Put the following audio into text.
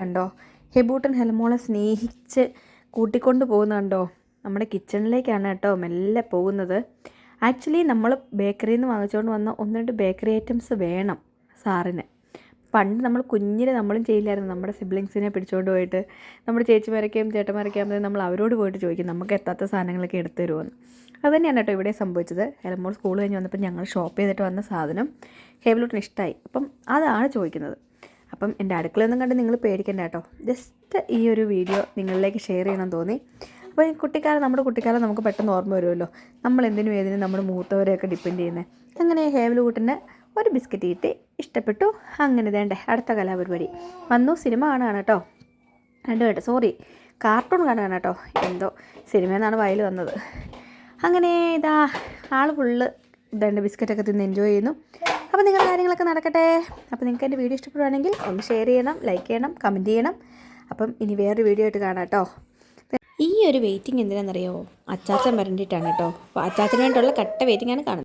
കണ്ടോ? ഹെബൂട്ടൻ ഹെൽമോളെ സ്നേഹിച്ച് കൂട്ടിക്കൊണ്ട് പോകുന്നുണ്ടോ നമ്മുടെ കിച്ചണിലേക്കാണ് കേട്ടോ മെല്ലെ പോകുന്നത്. ആക്ച്വലി നമ്മൾ ബേക്കറിയിൽ നിന്ന് വാങ്ങിച്ചുകൊണ്ട് വന്ന ഒന്ന് രണ്ട് ബേക്കറി ഐറ്റംസ് വേണം സാറിന്. പണ്ട് നമ്മൾ കുഞ്ഞിന് നമ്മളും ചെയ്യില്ലായിരുന്നു. നമ്മുടെ സിബ്ലിങ്സിനെ പിടിച്ചുകൊണ്ട് പോയിട്ട് നമ്മുടെ ചേച്ചിമാരൊക്കെയും ചേട്ടന്മാരൊക്കെ ആകുമ്പോൾ നമ്മൾ അവരോട് പോയിട്ട് ചോദിക്കും നമുക്ക് എത്താത്ത സാധനങ്ങളൊക്കെ എടുത്തു തരുമെന്ന് അത് തന്നെയാണ് കേട്ടോ ഇവിടെ സംഭവിച്ചത്. ഹെലമോൾ സ്കൂൾ കഴിഞ്ഞ് വന്നപ്പോൾ ഞങ്ങൾ ഷോപ്പ് ചെയ്തിട്ട് വന്ന സാധനം ഹേബിലോട്ടിന് ഇഷ്ടമായി അപ്പം അതാണ് ചോദിക്കുന്നത്. അപ്പം എന്റെ അടുക്കളയൊന്നും കണ്ട് നിങ്ങൾ പേടിക്കണ്ട കേട്ടോ. ജസ്റ്റ് ഈ ഒരു വീഡിയോ നിങ്ങളിലേക്ക് ഷെയർ ചെയ്യണം തോന്നി. അപ്പോൾ ഈ കുട്ടിക്കാലം നമ്മുടെ കുട്ടിക്കാലം നമുക്ക് പെട്ടെന്ന് ഓർമ്മ വരുമല്ലോ. നമ്മൾ എന്തിനും ഏതിനും നമ്മുടെ മൂത്തവരെയൊക്കെ ഡിപ്പെൻഡ് ചെയ്യുന്നത് അങ്ങനെ ഹേവലുകൂട്ടിന് ഒരു ബിസ്ക്കറ്റ് കിട്ടി. ഇഷ്ടപ്പെട്ടു. അങ്ങനെ വേണ്ടേ അടുത്ത കലാപരിപാടി. വന്നു സിനിമ കാണുകയാണ് കേട്ടോ. രണ്ട് കേട്ടോ സോറി കാർട്ടൂൺ കാണുകയാണ് കേട്ടോ. എന്തോ സിനിമയിൽ നിന്നാണ് വയൽ വന്നത്. അങ്ങനെ ഇതാ ആൾ ഫുള്ള് ഇതാണ്ട് ബിസ്ക്കറ്റൊക്കെ തിന്ന് എൻജോയ് ചെയ്യുന്നു. അപ്പോൾ നിങ്ങളുടെ കാര്യങ്ങളൊക്കെ നടക്കട്ടെ. അപ്പോൾ നിങ്ങൾക്ക് എന്റെ വീഡിയോ ഇഷ്ടപ്പെടുവാണെങ്കിൽ ഒന്ന് ഷെയർ ചെയ്യണം ലൈക്ക് ചെയ്യണം കമന്റ് ചെയ്യണം. അപ്പം ഇനി വേറൊരു വീഡിയോ ആയിട്ട് കാണാം കേട്ടോ. ഈ ഒരു വെയിറ്റിംഗ് എന്തിനാണെന്നറിയോ അച്ചാച്ചൻ വരണ്ടിയിട്ടാണ് കേട്ടോ. അപ്പോൾ അച്ചാച്ചന് കട്ട വെയിറ്റിംഗ് ആണ് കാണുന്നത്.